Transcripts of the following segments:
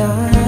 shine.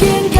can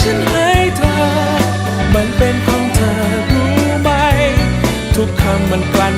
ฉันให้เธอ มันเป็นของเธอรู้ไหม ทุกคำมันกลั่น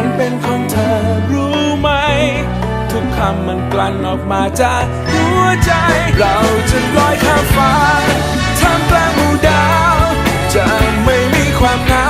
มันเป็นของเธอรู้ไหม ทุกคำมันกลั่นออกมาจากหัวใจ เราจะลอยข้ามฟ้าทำามกลางหมู่ดาว จะไม่มีความเหงา